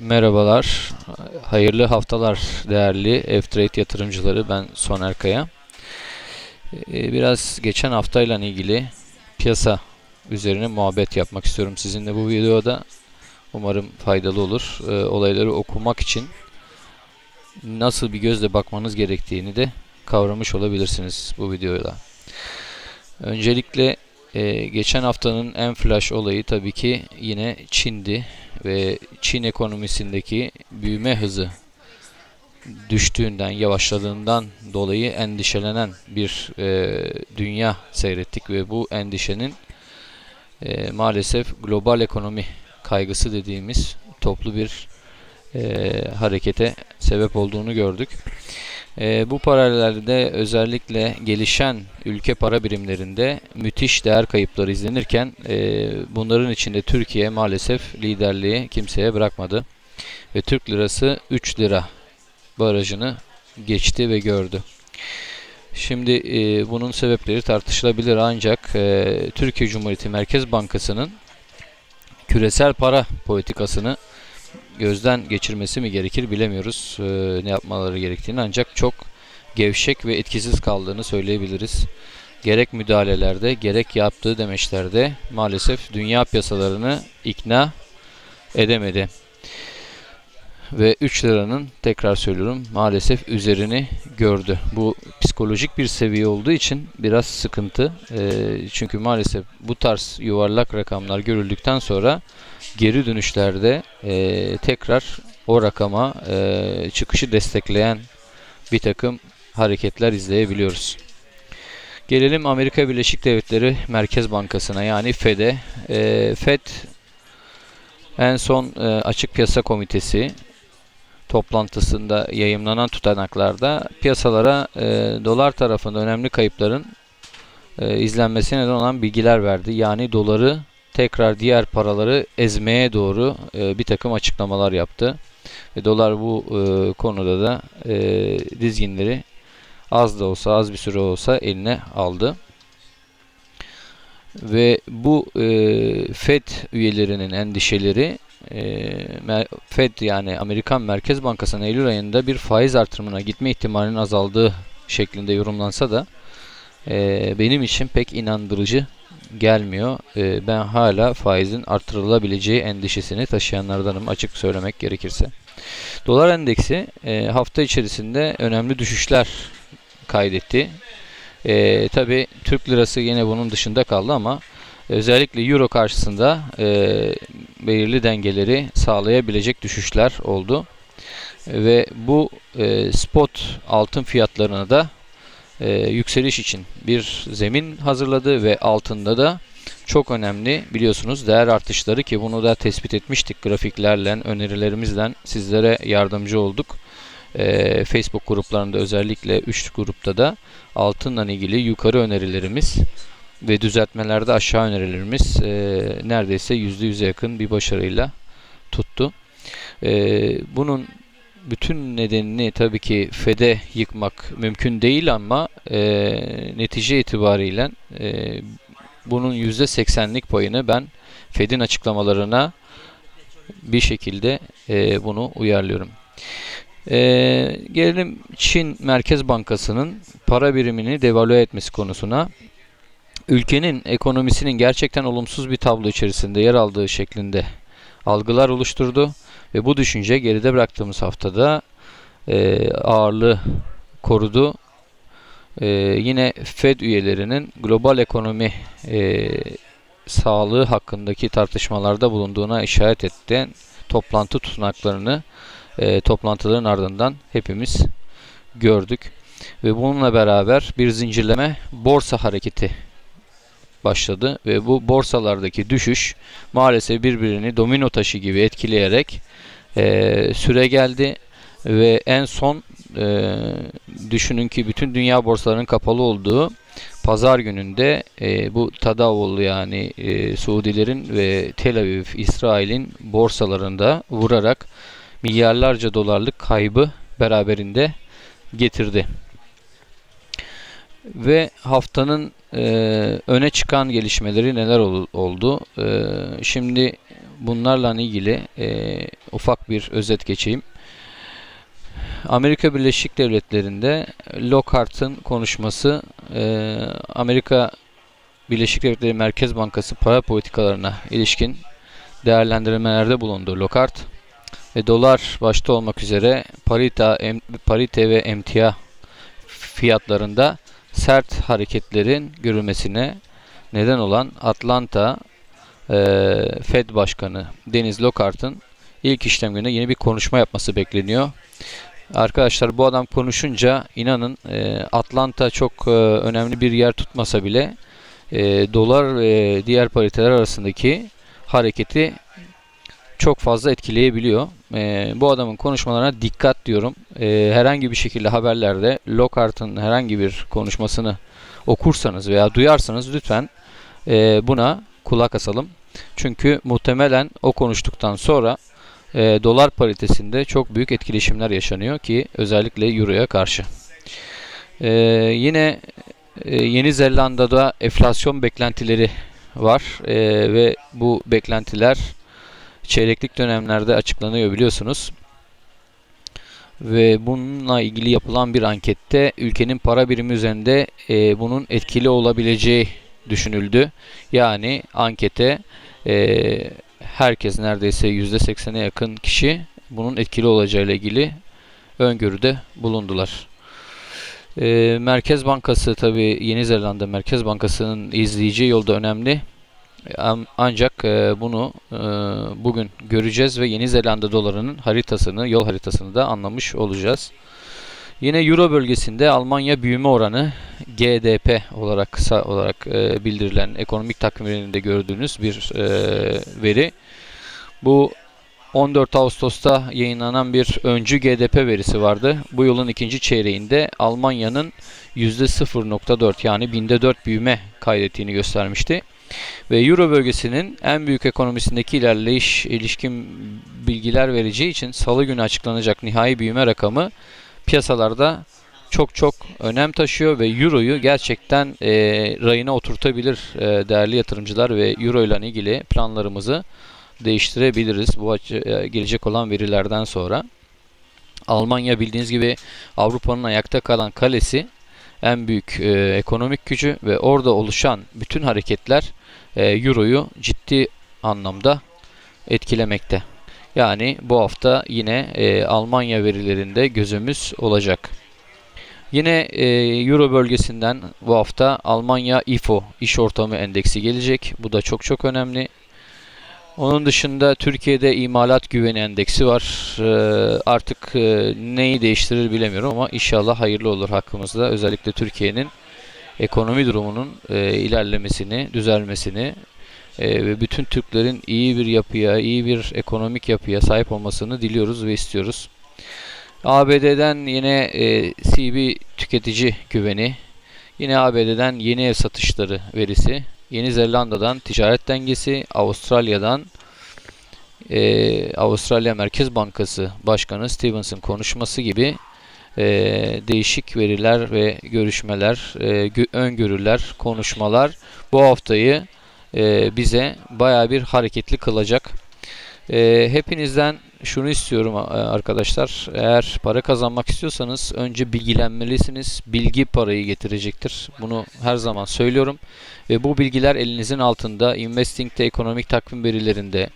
Merhabalar, hayırlı haftalar değerli F-Trade yatırımcıları. Ben Soner Kaya. Ee, Biraz geçen haftayla ilgili piyasa üzerine muhabbet yapmak istiyorum sizinle bu videoda. Umarım faydalı olur. Ee, Olayları okumak için nasıl bir gözle bakmanız gerektiğini de kavramış olabilirsiniz bu videoda. Öncelikle e, geçen haftanın en flash olayı tabii ki yine Çin'di ve Çin ekonomisindeki büyüme hızı düştüğünden, yavaşladığından dolayı endişelenen bir e, dünya seyrettik ve bu endişenin e, maalesef global ekonomi kaygısı dediğimiz toplu bir e, harekete sebep olduğunu gördük. E, bu paralelde özellikle gelişen ülke para birimlerinde müthiş değer kayıpları izlenirken e, bunların içinde Türkiye maalesef liderliği kimseye bırakmadı. Ve Türk lirası 3 lira barajını geçti ve gördü. Şimdi e, bunun sebepleri tartışılabilir ancak e, Türkiye Cumhuriyeti Merkez Bankası'nın küresel para politikasını gözden geçirmesi mi gerekir bilemiyoruz. Ee, ne yapmaları gerektiğini ancak çok gevşek ve etkisiz kaldığını söyleyebiliriz. Gerek müdahalelerde gerek yaptığı demeçlerde maalesef dünya piyasalarını ikna edemedi. Ve 3 liranın tekrar söylüyorum maalesef üzerini gördü. Bu psikolojik bir seviye olduğu için biraz sıkıntı. Ee, çünkü maalesef bu tarz yuvarlak rakamlar görüldükten sonra geri dönüşlerde e, tekrar o rakama e, çıkışı destekleyen bir takım hareketler izleyebiliyoruz. Gelelim Amerika Birleşik Devletleri Merkez Bankası'na yani Fed'e. E, Fed en son e, Açık Piyasa Komitesi toplantısında yayımlanan tutanaklarda piyasalara e, dolar tarafında önemli kayıpların e, izlenmesine neden olan bilgiler verdi. Yani doları tekrar diğer paraları ezmeye doğru e, bir takım açıklamalar yaptı. Ve dolar bu e, konuda da e, dizginleri az da olsa az bir süre olsa eline aldı. Ve bu e, FED üyelerinin endişeleri e, FED yani Amerikan Merkez Bankası'nın Eylül ayında bir faiz artırımına gitme ihtimalinin azaldığı şeklinde yorumlansa da e, benim için pek inandırıcı gelmiyor. E, ben hala faizin artırılabileceği endişesini taşıyanlardanım açık söylemek gerekirse. Dolar endeksi e, hafta içerisinde önemli düşüşler kaydetti. E, Tabi Türk lirası yine bunun dışında kaldı ama özellikle Euro karşısında e, belirli dengeleri sağlayabilecek düşüşler oldu. Ve bu e, spot altın fiyatlarına da e, yükseliş için bir zemin hazırladı ve altında da çok önemli biliyorsunuz değer artışları ki bunu da tespit etmiştik grafiklerle önerilerimizle sizlere yardımcı olduk. E, Facebook gruplarında özellikle 3 grupta da altınla ilgili yukarı önerilerimiz ve düzeltmelerde aşağı önerilerimiz e, neredeyse %100'e yakın bir başarıyla tuttu. E, bunun bütün nedenini tabii ki FED'e yıkmak mümkün değil ama e, netice itibariyle e, bunun %80'lik payını ben FED'in açıklamalarına bir şekilde e, bunu uyarlıyorum. E, gelelim Çin Merkez Bankası'nın para birimini devalüe etmesi konusuna. Ülkenin ekonomisinin gerçekten olumsuz bir tablo içerisinde yer aldığı şeklinde algılar oluşturdu. Ve bu düşünce geride bıraktığımız haftada e, ağırlığı korudu. E, yine Fed üyelerinin global ekonomi e, sağlığı hakkındaki tartışmalarda bulunduğuna işaret etti. Toplantı tutanaklarını e, toplantıların ardından hepimiz gördük. Ve bununla beraber bir zincirleme borsa hareketi başladı ve bu borsalardaki düşüş maalesef birbirini domino taşı gibi etkileyerek e, süre geldi ve en son e, düşünün ki bütün dünya borsalarının kapalı olduğu pazar gününde e, bu Tadavul yani e, Suudilerin ve Tel Aviv İsrail'in borsalarında vurarak milyarlarca dolarlık kaybı beraberinde getirdi. Ve haftanın e, öne çıkan gelişmeleri neler ol, oldu? E, şimdi bunlarla ilgili e, ufak bir özet geçeyim. Amerika Birleşik Devletleri'nde Lockhart'ın konuşması e, Amerika Birleşik Devletleri Merkez Bankası para politikalarına ilişkin değerlendirmelerde bulundu Lockhart ve dolar başta olmak üzere parita, em, parite ve emtia fiyatlarında sert hareketlerin görülmesine neden olan Atlanta e, Fed Başkanı Deniz Lockhart'ın ilk işlem gününde yeni bir konuşma yapması bekleniyor. Arkadaşlar bu adam konuşunca inanın e, Atlanta çok e, önemli bir yer tutmasa bile e, dolar ve diğer pariteler arasındaki hareketi çok fazla etkileyebiliyor. E, bu adamın konuşmalarına dikkat diyorum. E, herhangi bir şekilde haberlerde Lockhart'ın herhangi bir konuşmasını okursanız veya duyarsanız lütfen e, buna kulak asalım. Çünkü muhtemelen o konuştuktan sonra e, dolar paritesinde çok büyük etkileşimler yaşanıyor ki özellikle Euro'ya karşı. E, yine e, Yeni Zelanda'da enflasyon beklentileri var e, ve bu beklentiler çeyreklik dönemlerde açıklanıyor biliyorsunuz. Ve bununla ilgili yapılan bir ankette ülkenin para birimi üzerinde e, bunun etkili olabileceği düşünüldü. Yani ankete e, herkes neredeyse %80'e yakın kişi bunun etkili olacağıyla ilgili öngörüde bulundular. E, Merkez Bankası tabi Yeni Zelanda Merkez Bankası'nın izleyeceği yolda önemli. Ancak e, bunu e, bugün göreceğiz ve Yeni Zelanda dolarının haritasını, yol haritasını da anlamış olacağız. Yine Euro bölgesinde Almanya büyüme oranı GDP olarak kısa olarak e, bildirilen ekonomik takvimlerinde gördüğünüz bir veri. Bu 14 Ağustos'ta yayınlanan bir öncü GDP verisi vardı. Bu yılın ikinci çeyreğinde Almanya'nın %0.4 yani binde 4 büyüme kaydettiğini göstermişti. Ve Euro bölgesinin en büyük ekonomisindeki ilerleyiş ilişkin bilgiler vereceği için salı günü açıklanacak nihai büyüme rakamı piyasalarda çok çok önem taşıyor ve Euro'yu gerçekten e, rayına oturtabilir e, değerli yatırımcılar ve Euro ile ilgili planlarımızı değiştirebiliriz bu e, gelecek olan verilerden sonra. Almanya bildiğiniz gibi Avrupa'nın ayakta kalan kalesi en büyük e, ekonomik gücü ve orada oluşan bütün hareketler e, Euro'yu ciddi anlamda etkilemekte. Yani bu hafta yine e, Almanya verilerinde gözümüz olacak. Yine e, Euro bölgesinden bu hafta Almanya IFO iş ortamı endeksi gelecek. Bu da çok çok önemli. Onun dışında Türkiye'de imalat güveni endeksi var. Ee, artık e, neyi değiştirir bilemiyorum ama inşallah hayırlı olur hakkımızda. Özellikle Türkiye'nin ekonomi durumunun e, ilerlemesini, düzelmesini e, ve bütün Türklerin iyi bir yapıya, iyi bir ekonomik yapıya sahip olmasını diliyoruz ve istiyoruz. ABD'den yine e, CB tüketici güveni, yine ABD'den yeni ev satışları verisi, Yeni Zelanda'dan ticaret dengesi, Avustralya'dan e, Avustralya Merkez Bankası Başkanı Stevens'ın konuşması gibi e, değişik veriler ve görüşmeler, e, gö öngörüler, konuşmalar bu haftayı e, bize baya bir hareketli kılacak. E, hepinizden şunu istiyorum arkadaşlar. Eğer para kazanmak istiyorsanız önce bilgilenmelisiniz. Bilgi parayı getirecektir. Bunu her zaman söylüyorum. Ve bu bilgiler elinizin altında. Investing'de ekonomik takvim verilerinde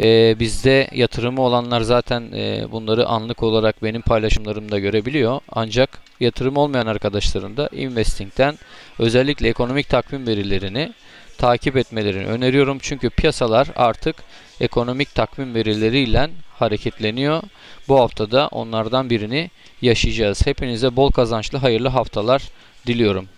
e, bizde yatırımı olanlar zaten e, bunları anlık olarak benim paylaşımlarımda görebiliyor. Ancak yatırım olmayan arkadaşların da Investing'den özellikle ekonomik takvim verilerini takip etmelerini öneriyorum. Çünkü piyasalar artık ekonomik takvim verileriyle hareketleniyor. Bu haftada onlardan birini yaşayacağız. Hepinize bol kazançlı hayırlı haftalar diliyorum.